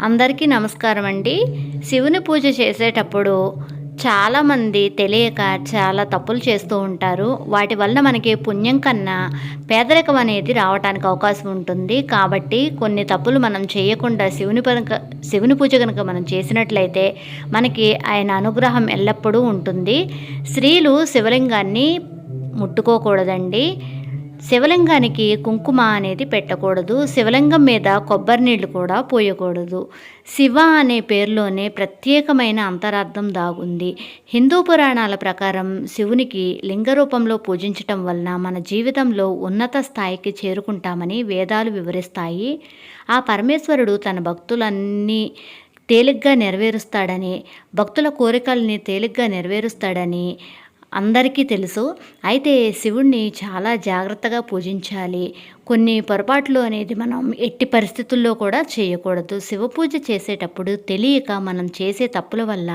అందరికీ నమస్కారం అండి. శివుని పూజ చేసేటప్పుడు చాలామంది తెలియక చాలా తప్పులు చేస్తూ ఉంటారు. వాటి వలన మనకి పుణ్యం కన్నా పేదరికం అనేది రావడానికి అవకాశం ఉంటుంది. కాబట్టి కొన్ని తప్పులు మనం చేయకుండా శివుని కనుక శివుని పూజ కనుక మనం చేసినట్లయితే మనకి ఆయన అనుగ్రహం ఎల్లప్పుడూ ఉంటుంది. స్త్రీలు శివలింగాన్ని ముట్టుకోకూడదండి. శివలింగానికి కుంకుమ అనేది పెట్టకూడదు. శివలింగం మీద కొబ్బరి నీళ్ళు కూడా పోయకూడదు. శివ అనే పేరులోనే ప్రత్యేకమైన అంతరార్థం దాగుంది. హిందూ పురాణాల ప్రకారం శివునికి లింగ రూపంలో పూజించటం వలన మన జీవితంలో ఉన్నత స్థాయికి చేరుకుంటామని వేదాలు వివరిస్తాయి. ఆ పరమేశ్వరుడు తన భక్తులన్నీ తేలిగ్గా నెరవేరుస్తాడని భక్తుల కోరికల్ని తేలిగ్గా నెరవేరుస్తాడని అందరికీ తెలుసు. అయితే శివుణ్ణి చాలా జాగ్రత్తగా పూజించాలి. కొన్ని పొరపాట్లు అనేది మనం ఎట్టి పరిస్థితుల్లో కూడా చేయకూడదు. శివ పూజ చేసేటప్పుడు తెలియక మనం చేసే తప్పుల వల్ల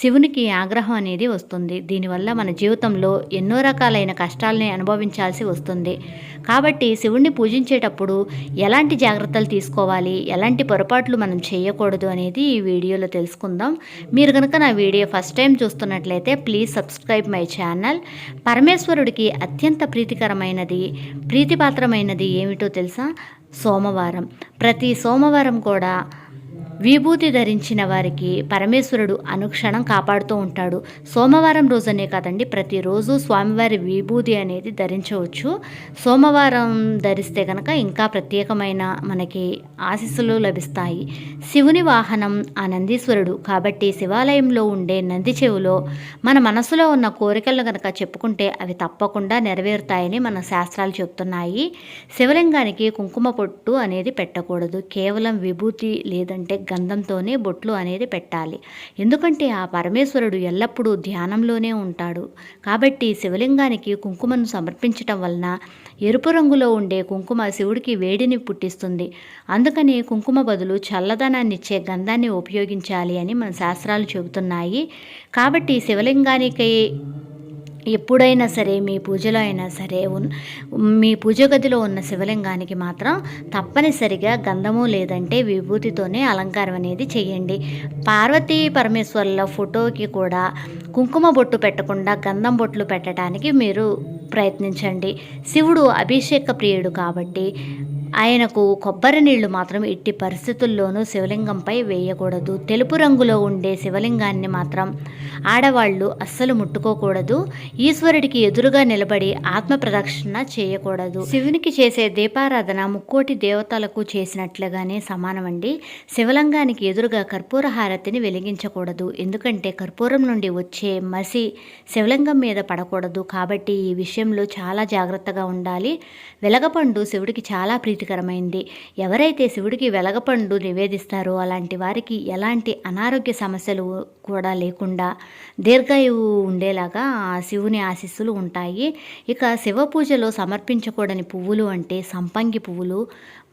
శివునికి ఆగ్రహం అనేది వస్తుంది. దీనివల్ల మన జీవితంలో ఎన్నో రకాలైన కష్టాలని అనుభవించాల్సి వస్తుంది. కాబట్టి శివుణ్ణి పూజించేటప్పుడు ఎలాంటి జాగ్రత్తలు తీసుకోవాలి? ఎలాంటి పొరపాట్లు మనం చేయకూడదు అనేది ఈ వీడియోలో తెలుసుకుందాం. మీరు కనుక నా వీడియో ఫస్ట్ టైం చూస్తున్నట్లయితే ప్లీజ్ సబ్స్క్రైబ్ మై ఛానల్. పరమేశ్వరుడికి అత్యంత ప్రీతికరమైనది ప్రీతిపాత్రమైనది ఏమిటో తెలుసా? సోమవారం. ప్రతి సోమవారం కూడా విభూతి ధరించిన వారికి పరమేశ్వరుడు అనుక్షణం కాపాడుతూ ఉంటాడు. సోమవారం రోజనే కాదండి ప్రతిరోజు స్వామివారి విభూతి అనేది ధరించవచ్చు. సోమవారం ధరిస్తే కనుక ఇంకా ప్రత్యేకమైన మనకి ఆశీస్సులు లభిస్తాయి. శివుని వాహనం ఆ నందీశ్వరుడు కాబట్టి శివాలయంలో ఉండే నంది చెవులో మన మనసులో ఉన్న కోరికలను కనుక చెప్పుకుంటే అవి తప్పకుండా నెరవేరుతాయని మన శాస్త్రాలు చెప్తున్నాయి. శివలింగానికి కుంకుమ పొట్టు అనేది పెట్టకూడదు. కేవలం విభూతి లేదంటే గంధంతోనే బొట్లు అనేది పెట్టాలి. ఎందుకంటే ఆ పరమేశ్వరుడు ఎల్లప్పుడూ ధ్యానంలోనే ఉంటాడు. కాబట్టి శివలింగానికి కుంకుమను సమర్పించటం వలన ఎరుపు రంగులో ఉండే కుంకుమ శివుడికి వేడిని పుట్టిస్తుంది. అందుకని కుంకుమ బదులు చల్లదనాన్ని ఇచ్చే గంధాన్ని ఉపయోగించాలి అని మన శాస్త్రాలు చెబుతున్నాయి. కాబట్టి శివలింగానికి ఎప్పుడైనా సరే మీ పూజలో అయినా సరే మీ పూజ గదిలో ఉన్న శివలింగానికి మాత్రం తప్పనిసరిగా గంధము లేదంటే విభూతితోనే అలంకారం అనేది చేయండి. పార్వతీ పరమేశ్వరుల ఫోటోకి కూడా కుంకుమ బొట్టు పెట్టకుండా గంధం బొట్లు పెట్టడానికి మీరు ప్రయత్నించండి. శివుడు అభిషేక ప్రియుడు కాబట్టి ఆయనకు కొబ్బరి నీళ్ళు మాత్రం ఎట్టి పరిస్థితుల్లోనూ శివలింగంపై వేయకూడదు. తెలుపు రంగులో ఉండే శివలింగాన్ని మాత్రం ఆడవాళ్ళు అస్సలు ముట్టుకోకూడదు. ఈశ్వరుడికి ఎదురుగా నిలబడి ఆత్మ ప్రదక్షిణ చేయకూడదు. శివునికి చేసే దీపారాధన ముక్కోటి దేవతలకు చేసినట్లుగానే సమానమండి. శివలింగానికి ఎదురుగా కర్పూర హారతిని వెలిగించకూడదు. ఎందుకంటే కర్పూరం నుండి వచ్చే మసి శివలింగం మీద పడకూడదు. కాబట్టి ఈ విషయంలో చాలా జాగ్రత్తగా ఉండాలి. వెలగపండు శివుడికి చాలా ఆశ్చర్యకరమైంది ఎవరైతే శివుడికి వెలగపండు నివేదిస్తారో అలాంటి వారికి ఎలాంటి అనారోగ్య సమస్యలు కూడా లేకుండా దీర్ఘాయువు ఉండేలాగా ఆ శివుని ఆశీస్సులు ఉంటాయి. ఇక శివ పూజలో సమర్పించకూడని పువ్వులు అంటే సంపంగి పువ్వులు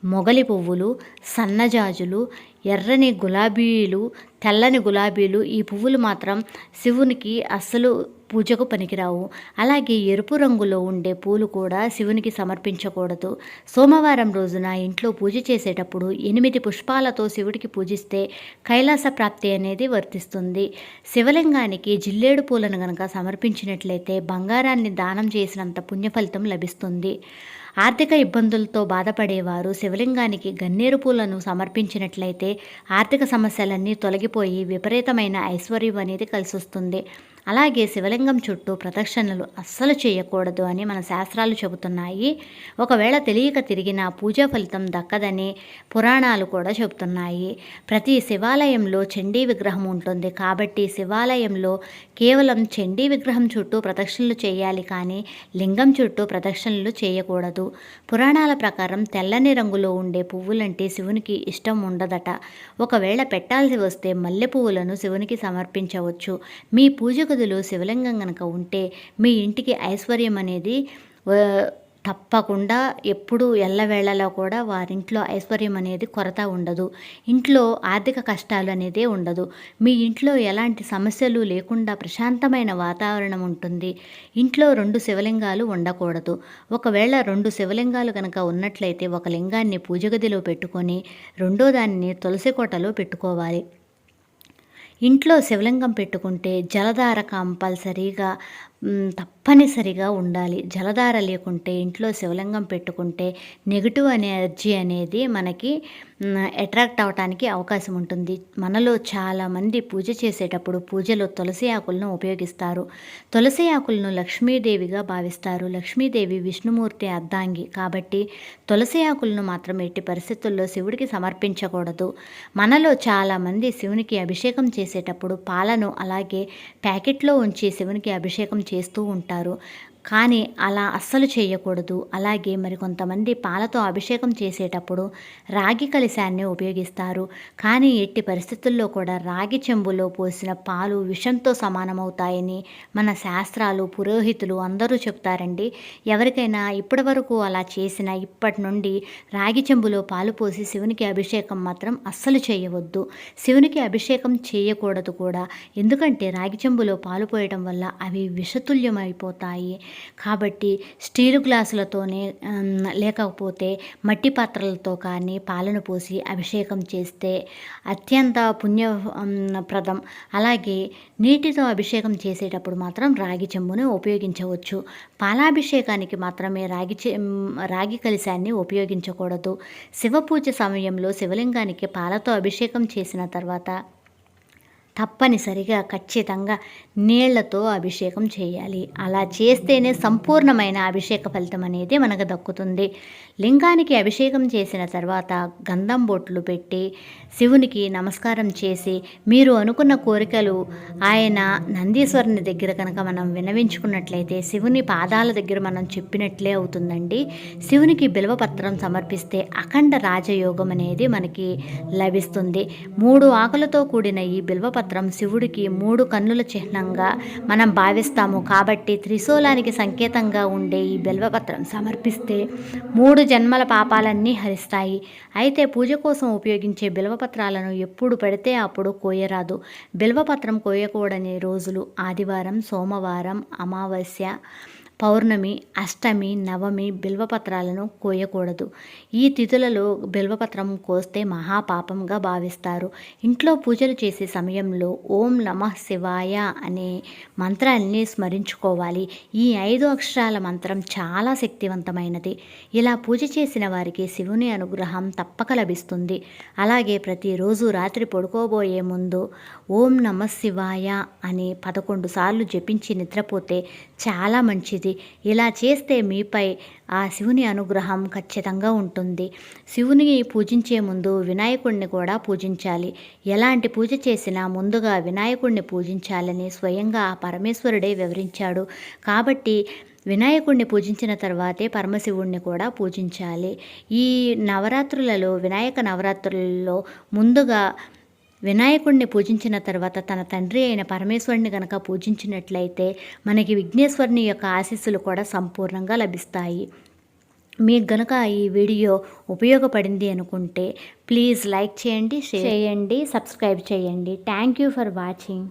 మొగలి పువ్వులు సన్నజాజులు ఎర్రని గులాబీలు తెల్లని గులాబీలు ఈ పువ్వులు మాత్రం శివునికి అస్సలు పూజకు పనికిరావు. అలాగే ఎరుపు రంగులో ఉండే పూలు కూడా శివునికి సమర్పించకూడదు. సోమవారం రోజున ఇంట్లో పూజ చేసేటప్పుడు ఎనిమిది పుష్పాలతో శివుడికి పూజిస్తే కైలాస ప్రాప్తి అనేది వర్తిస్తుంది. శివలింగానికి జిల్లేడు పూలను గనక సమర్పించినట్లయితే బంగారాన్ని దానం చేసినంత పుణ్యఫలితం లభిస్తుంది. ఆర్థిక ఇబ్బందులతో బాధపడేవారు శివలింగానికి గన్నేరు పూలను సమర్పించినట్లయితే ఆర్థిక సమస్యలన్నీ తొలగిపోయి విపరీతమైన ఐశ్వర్యం అనేది కలిసొస్తుంది. అలాగే శివలింగం చుట్టూ ప్రదక్షిణలు అస్సలు చేయకూడదు అని మన శాస్త్రాలు చెబుతున్నాయి. ఒకవేళ తెలియక తిరిగిన పూజా ఫలితం దక్కదని పురాణాలు కూడా చెబుతున్నాయి. ప్రతి శివాలయంలో చండీ విగ్రహం ఉంటుంది. కాబట్టి శివాలయంలో కేవలం చండీ విగ్రహం చుట్టూ ప్రదక్షిణలు చేయాలి కానీ లింగం చుట్టూ ప్రదక్షిణలు చేయకూడదు. పురాణాల ప్రకారం తెల్లని రంగులో ఉండే పువ్వులంటే శివునికి ఇష్టం ఉండదట. ఒకవేళ పెట్టాల్సి వస్తే మల్లె పువ్వులను శివునికి సమర్పించవచ్చు. మీ పూజకు గదిలో శివలింగం కనుక ఉంటే మీ ఇంటికి ఐశ్వర్యం అనేది తప్పకుండా ఎప్పుడు ఎల్లవేళలా కూడా వారింట్లో ఐశ్వర్యం అనేది కొరత ఉండదు. ఇంట్లో ఆర్థిక కష్టాలు అనేది ఉండదు. మీ ఇంట్లో ఎలాంటి సమస్యలు లేకుండా ప్రశాంతమైన వాతావరణం ఉంటుంది. ఇంట్లో రెండు శివలింగాలు ఉండకూడదు. ఒకవేళ రెండు శివలింగాలు కనుక ఉన్నట్లయితే ఒక లింగాన్ని పూజగదిలో పెట్టుకొని రెండో దాన్ని తులసి కోటలో పెట్టుకోవాలి. ఇంట్లో శివలింగం పెట్టుకుంటే జలధార కంపల్సరీగా తప్పనిసరిగా ఉండాలి. జలధార లేకుంటే ఇంట్లో శివలింగం పెట్టుకుంటే నెగిటివ్ ఎనర్జీ అనేది మనకి అట్రాక్ట్ అవడానికి అవకాశం ఉంటుంది. మనలో చాలామంది పూజ చేసేటప్పుడు పూజలో తులసి ఆకులను ఉపయోగిస్తారు. తులసి ఆకులను లక్ష్మీదేవిగా భావిస్తారు. లక్ష్మీదేవి విష్ణుమూర్తి అర్ధాంగి కాబట్టి తులసి ఆకులను మాత్రం ఎట్టి పరిస్థితుల్లో శివుడికి సమర్పించకూడదు. మనలో చాలామంది శివునికి అభిషేకం చేసేటప్పుడు పాలను అలాగే ప్యాకెట్లో ఉంచి శివునికి అభిషేకం చేస్తూ ఉంటారు. కానీ అలా అస్సలు చేయకూడదు. అలాగే మరికొంతమంది పాలతో అభిషేకం చేసేటప్పుడు రాగి కలిశాన్ని ఉపయోగిస్తారు. కానీ ఎట్టి పరిస్థితుల్లో కూడా రాగి చెంబులో పోసిన పాలు విషంతో సమానమవుతాయని మన శాస్త్రాలు పురోహితులు అందరూ చెప్తారండి. ఎవరికైనా ఇప్పటి వరకు అలా చేసిన ఇప్పటి నుండి రాగి చెంబులో పాలు పోసి శివునికి అభిషేకం మాత్రం అస్సలు చేయవద్దు. శివునికి అభిషేకం చేయకూడదు కూడా. ఎందుకంటే రాగి చెంబులో పాలు పోయడం వల్ల అవి విషతుల్యమైపోతాయి. కాబట్టి స్టీలు గ్లాసులతోనే లేకపోతే మట్టి పాత్రలతో కానీ పాలను పోసి అభిషేకం చేస్తే అత్యంత పుణ్య ప్రదం. అలాగే నీటితో అభిషేకం చేసేటప్పుడు మాత్రం రాగి చెంబుని ఉపయోగించవచ్చు. పాలాభిషేకానికి మాత్రమే రాగి చె రాగి కలిశాన్ని ఉపయోగించకూడదు. శివపూజ సమయంలో శివలింగానికి పాలతో అభిషేకం చేసిన తర్వాత తప్పనిసరిగా ఖచ్చితంగా నీళ్ళతో అభిషేకం చేయాలి. అలా చేస్తేనే సంపూర్ణమైన అభిషేక ఫలితం అనేది మనకు దక్కుతుంది. లింగానికి అభిషేకం చేసిన తర్వాత గంధం బొట్లు పెట్టి శివునికి నమస్కారం చేసి మీరు అనుకున్న కోరికలు ఆయన నందీశ్వరుని దగ్గర కనుక మనం వినవించుకున్నట్లయితే శివుని పాదాల దగ్గర మనం చెప్పినట్లే అవుతుందండి. శివునికి బిల్వపత్రం సమర్పిస్తే అఖండ రాజయోగం అనేది మనకి లభిస్తుంది. మూడు ఆకులతో కూడిన ఈ బిల్వపత్రం శివుడికి మూడు కన్నుల చిహ్నంగా మనం భావిస్తాము. కాబట్టి త్రిశూలానికి సంకేతంగా ఉండే ఈ బిల్వపత్రం సమర్పిస్తే మూడు జన్మల పాపాలన్నీ హరిస్తాయి. అయితే పూజ కోసం ఉపయోగించే బిల్వపత్రాలను ఎప్పుడు పడితే అప్పుడు కోయరాదు. బిల్వపత్రం కోయకూడని రోజులు ఆదివారం సోమవారం అమావాస్య పౌర్ణమి అష్టమి నవమి బిల్వపత్రాలను కోయకూడదు. ఈ తిథులలో బిల్వపత్రం కోస్తే మహాపాపంగా భావిస్తారు. ఇంట్లో పూజలు చేసే సమయంలో ఓం నమః శివాయ అనే మంత్రాన్ని స్మరించుకోవాలి. ఈ ఐదు అక్షరాల మంత్రం చాలా శక్తివంతమైనది. ఇలా పూజ చేసిన వారికి శివుని అనుగ్రహం తప్పక లభిస్తుంది. అలాగే ప్రతిరోజు రాత్రి పడుకోబోయే ముందు ఓం నమ శివాయ అని పదకొండు సార్లు జపించి నిద్రపోతే చాలా మంచిది. ఇలా చేస్తే మీపై ఆ శివుని అనుగ్రహం ఖచ్చితంగా ఉంటుంది. శివుని పూజించే ముందు వినాయకుడిని కూడా పూజించాలి. ఎలాంటి పూజ చేసినా ముందుగా వినాయకుడిని పూజించాలని స్వయంగా ఆ పరమేశ్వరుడే వివరించాడు. కాబట్టి వినాయకుడిని పూజించిన తర్వాతే పరమశివుణ్ణి కూడా పూజించాలి. ఈ నవరాత్రులలో వినాయక నవరాత్రులలో ముందుగా వినాయకుడిని పూజించిన తర్వాత తన తండ్రి అయిన పరమేశ్వరుని కనుక పూజించినట్లయితే మనకి విఘ్నేశ్వరుని యొక్క ఆశీస్సులు కూడా సంపూర్ణంగా లభిస్తాయి. మీకు గనక ఈ వీడియో ఉపయోగపడింది అనుకుంటే ప్లీజ్ లైక్ చేయండి షేర్ చేయండి సబ్స్క్రైబ్ చేయండి. Thank you for watching